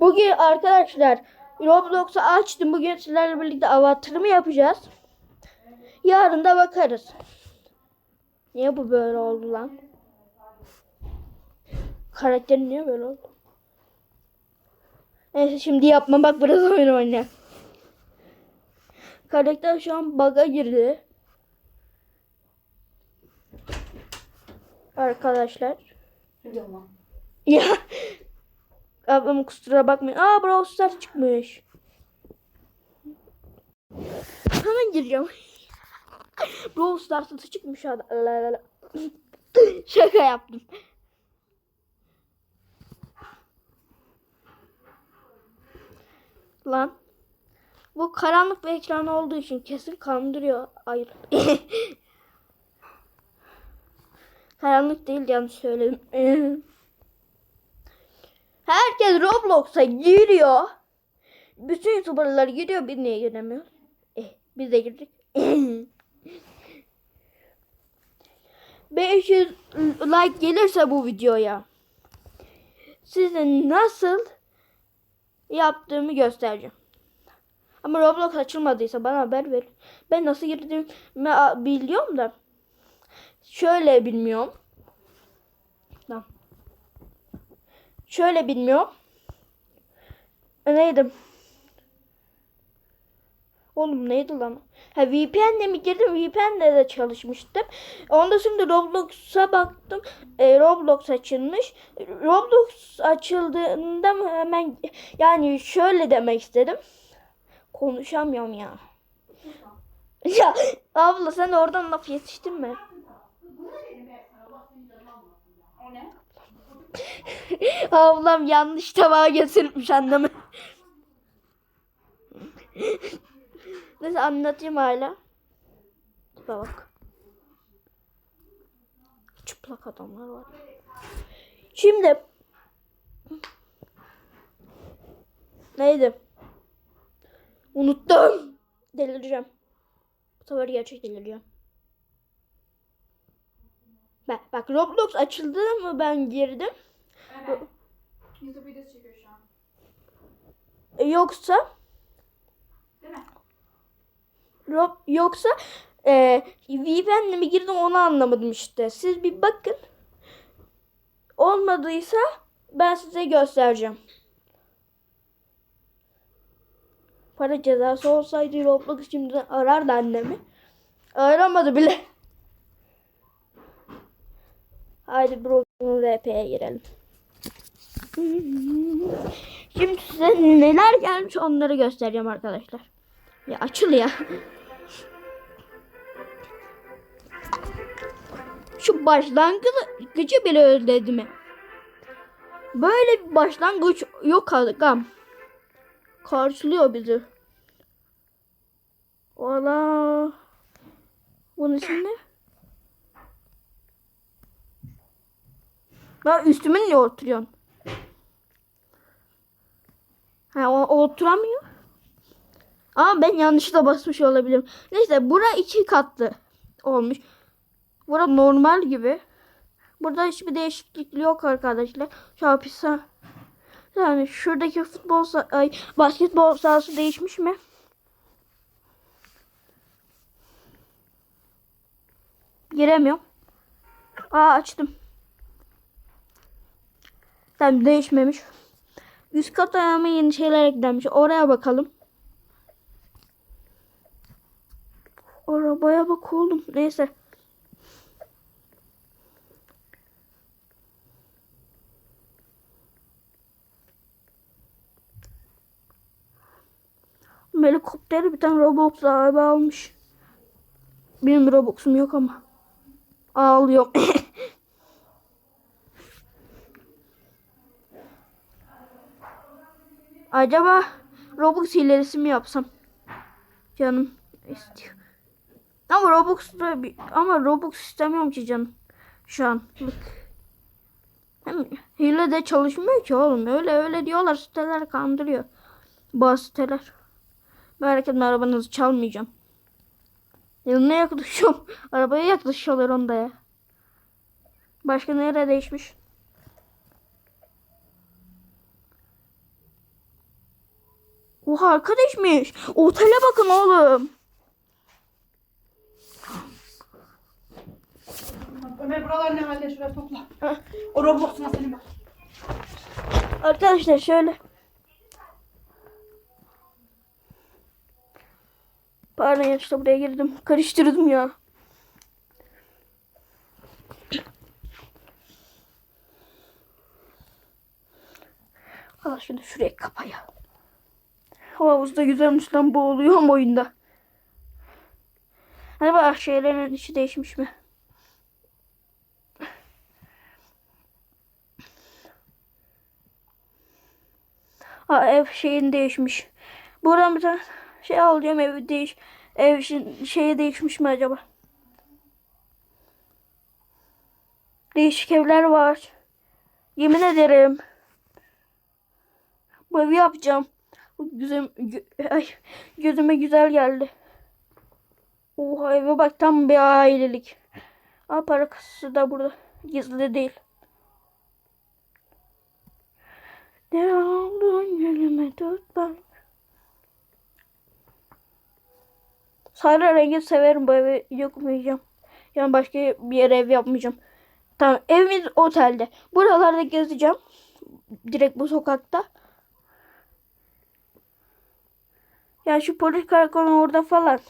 Bugün arkadaşlar Roblox'u açtım. Bugün sizlerle birlikte avatarımı yapacağız. Yarın da bakarız. Niye bu böyle oldu lan? Karakterin niye böyle oldu? Neyse şimdi yapma bak biraz oyun oyna. Karakter şu an bug'a girdi. Arkadaşlar. Yalan. Ya. Ablam kusura bakmayın. Aa Brawl Stars çıkmış. Hemen gireceğim. Brawl Stars'ta çıkmış adam. Şaka yaptım. Lan. Bu karanlık bir ekran olduğu için kesin kandırıyor. Hayır. karanlık değil yanlış söyledim. Herkes Roblox'a giriyor. Bütün YouTuber'lar giriyor. Biz niye giremiyoruz? Eh, biz de girdik. 500 like gelirse bu videoya size nasıl yaptığımı göstereceğim. Ama Roblox açılmadıysa bana haber verin. Ben nasıl girdiğimi biliyorum da şöyle bilmiyorum. Tamam. Şöyle bilmiyorum. Neydi? Oğlum neydi lan? Ha VPN'le mi girdim? VPN'le de çalışmıştım. Onda şimdi Roblox'a baktım. E, Roblox açılmış. Roblox açıldığında hemen yani şöyle demek istedim. Konuşamıyorum ya. Ya abla sen oradan laf yetiştin mi? O ne? Ablam yanlış tabağa getirmiş anneme. Neyse anlatayım hala. Tipe bak. Çıplak adamlar var. Şimdi neydi? Unuttum. Delireceğim. Bu sefer gerçek delireceğim. Bak, bak Roblox açıldı mı ben girdim. Evet. YouTube videosu çekiyor şu an. E, Yoksa Değil mi? Rob yoksa e, VPN'le mi girdim onu anlamadım işte. Siz bir bakın. Olmadıysa ben size göstereceğim. Para cezası olsaydı Roblox şimdi arardı annemi. Aramadı bile. Haydi Broken RP'ye girelim. Şimdi size neler gelmiş onları göstereceğim arkadaşlar. Ya açıl ya. Şu başlangıcı bile özledi mi? Böyle bir başlangıç yok agam. Karşılıyor bizi. Valla. Bunun ismi ne? Ben üstüme niye oturuyorsun? Ha o, o oturamıyor. Ama ben yanlışlıkla basmış olabilirim. Neyse bura iki katlı olmuş. Bura normal gibi. Burada hiçbir değişiklik yok arkadaşlar. Şu hapishane. Yani şuradaki futbol sa- ay, basketbol sahası değişmiş mi? Giremiyorum. Aa açtım. Tamam değişmemiş. Üst kat ayağıma yeni şeyler eklenmiş. Oraya bakalım. Arabaya bak oğlum. Neyse. Helikopteri bir tane Roblox sahibi almış. Benim Robux'um yok ama. Ağlıyorum. Acaba Robux hilerisi mi yapsam? Canım istiyor. Ama Robux ama Robux istemiyorum ki canım. Şu an. Bak. Hem hile de çalışmıyor ki oğlum. Öyle öyle diyorlar siteler kandırıyor. Bazı siteler. Merak etme arabanızı çalmayacağım. Yanına yaklaşıyorum. Arabaya yaklaşıyorlar onda ya. Başka nereye değişmiş? Oha arkadaşmış. Otele bakın oğlum. Ömer buralar ne halde şuraya topla. Heh. O Roblox'una senin bak. Arkadaşlar şöyle. Pardon yanlışlıkla buraya girdim. Karıştırdım ya. Allah şunu şuraya kapa ya. Havuzda güzelmiş lan boğuluyorum oyunda. Hadi bak şeylerin içi değişmiş mi? Ha ev şeyin değişmiş. Buradan bir tane şey alacağım ev değiş ev şeyi değişmiş mi acaba? Değişik evler var. Yemin ederim. Bu evi yapacağım. Güzel, ay, gözüme güzel geldi. Oha eve bak tam bir ailelik. Aa para kasası da burada. Gizli değil. Ne oldu gönlüme tut bak. Sarı rengi severim bu evi yapmayacağım. Yani başka bir yere ev yapmayacağım. Tamam evimiz otelde. Buralarda gezeceğim. Direkt bu sokakta. Ya şu polis karakolu orada falan.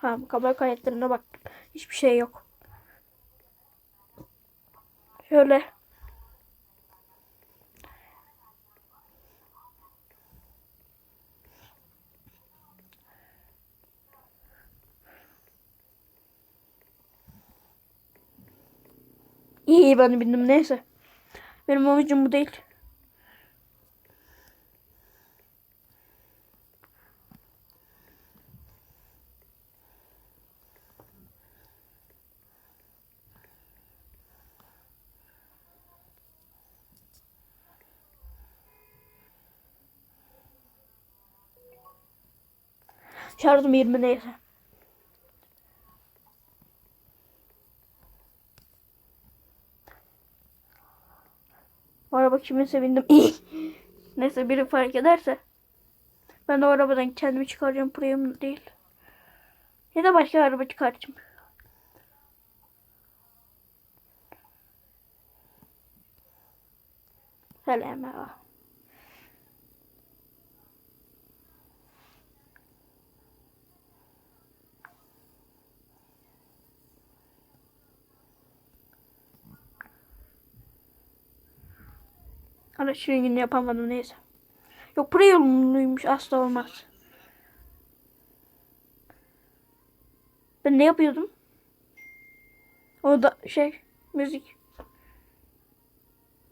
Tamam kamera kayıtlarına bak. Hiçbir şey yok. Şöyle. İyi ben bindim neyse. Benim amacım bu değil. Şarjım 20 neyse. Araba kiminse bindim. Neyse biri fark ederse. Ben o arabadan kendimi çıkaracağım. Premium değil. Ya da başka araba çıkartacağım. Selam. merhaba. Araç rengini yapamadım neyse. Yok premiumluymuş asla olmaz. Ben ne yapıyordum? O da şey müzik.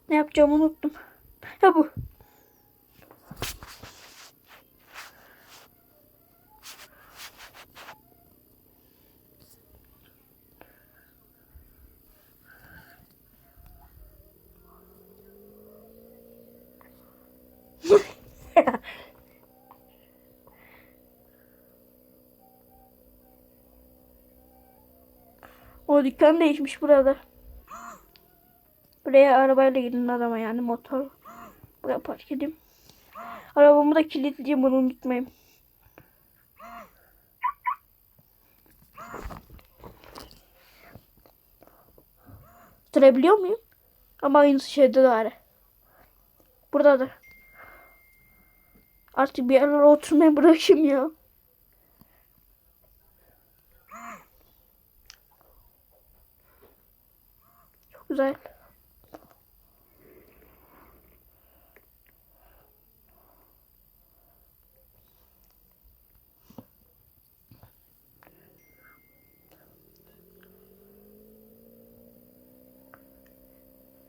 Ne yapacağımı unuttum. Ha bu. O dükkan değişmiş burada. Buraya arabayla gidin adama yani motor. Buraya park edeyim. Arabamı da kilitleyeyim bunu unutmayın. Sürebiliyor muyum? Ama aynı şeyde de var. Burada da. Artık bir yerlere oturmayı bırakayım ya. Çok güzel.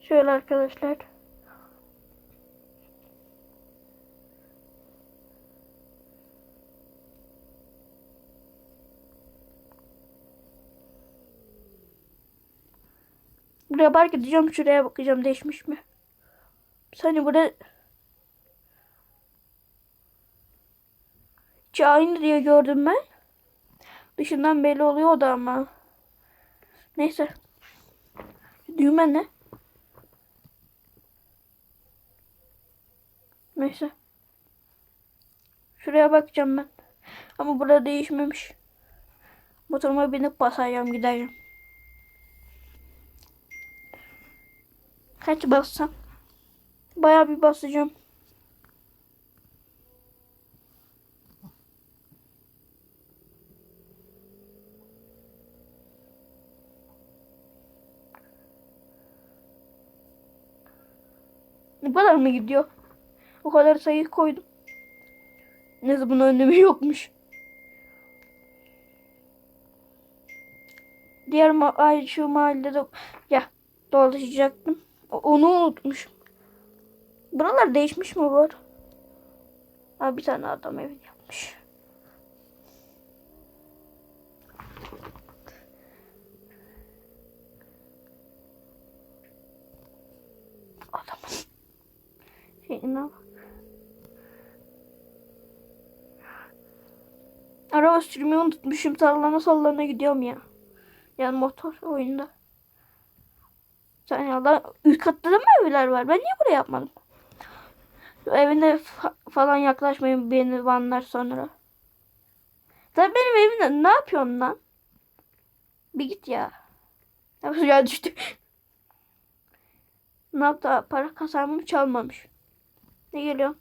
Şöyle arkadaşlar. Buraya park edeceğim. Şuraya bakacağım değişmiş mi? Sani burada Hiç aynı diye gördüm ben. Dışından belli oluyor da ama. Neyse. Düğme ne? Neyse. Şuraya bakacağım ben. Ama burada değişmemiş. Motoruma binip basacağım gideceğim. Kaç bassam? Bayağı bir basacağım. Bu kadar mı gidiyor? O kadar sayı koydum. Neyse bunun önemi yokmuş. Diğer ma ay şu mahallede de ya dolaşacaktım. Onu unutmuşum. Buralar değişmiş mi var? Ha bir tane adam evi yapmış. Adamın şeyine bak. Araba sürmeyi unutmuşum. Sallana sallana gidiyorum ya. Yani motor oyunda. Sen ya da üst katta da mı evler var? Ben niye buraya yapmadım? Evine fa- falan yaklaşmayın beni vanlar sonra. Sen benim evimde ne yapıyorsun lan? Bir git ya. Ya düştü. ne yaptı? Para kazanmış çalmamış. Ne geliyor?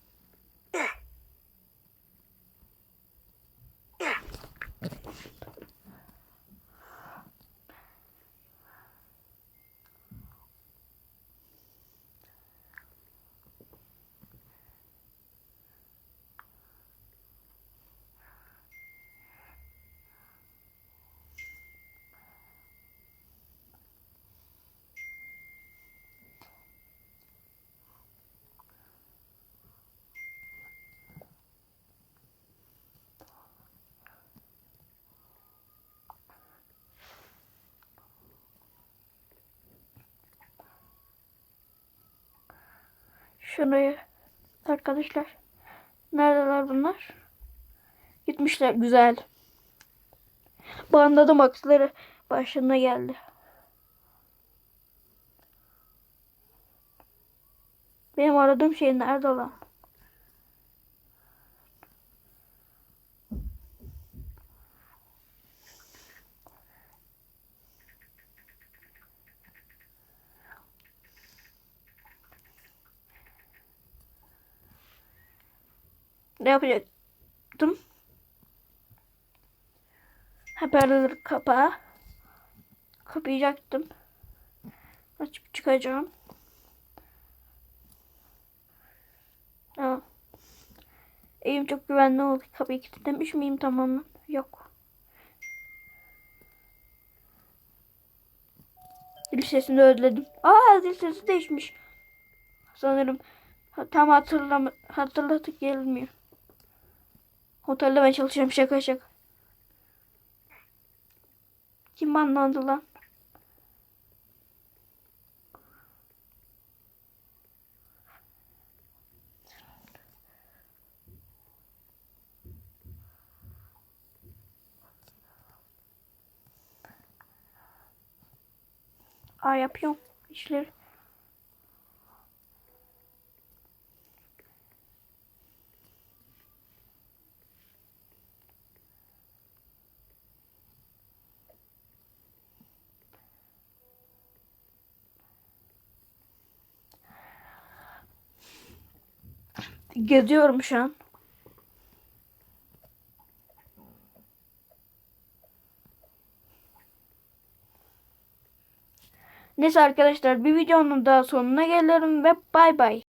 Şurayı arkadaşlar. Neredeler bunlar? Gitmişler güzel. Banladım aksları başına geldi. Benim aradığım şey nerede lan? Ne yapacaktım? Haberleri kapağı. Kapayacaktım. Açıp çıkacağım. Aa. Evim çok güvenli oldu. Kapıyı kilitlemiş miyim tamamen? Yok. Dil sesini özledim. Aa dil sesi değişmiş. Sanırım tam hatırlama hatırlatık gelmiyor. Otelde ben çalışıyorum şaka şaka. Kim banlandı lan? Aa yapıyorum işleri. Geziyorum şu an. Neyse arkadaşlar bir videonun daha sonuna gelirim ve bay bay.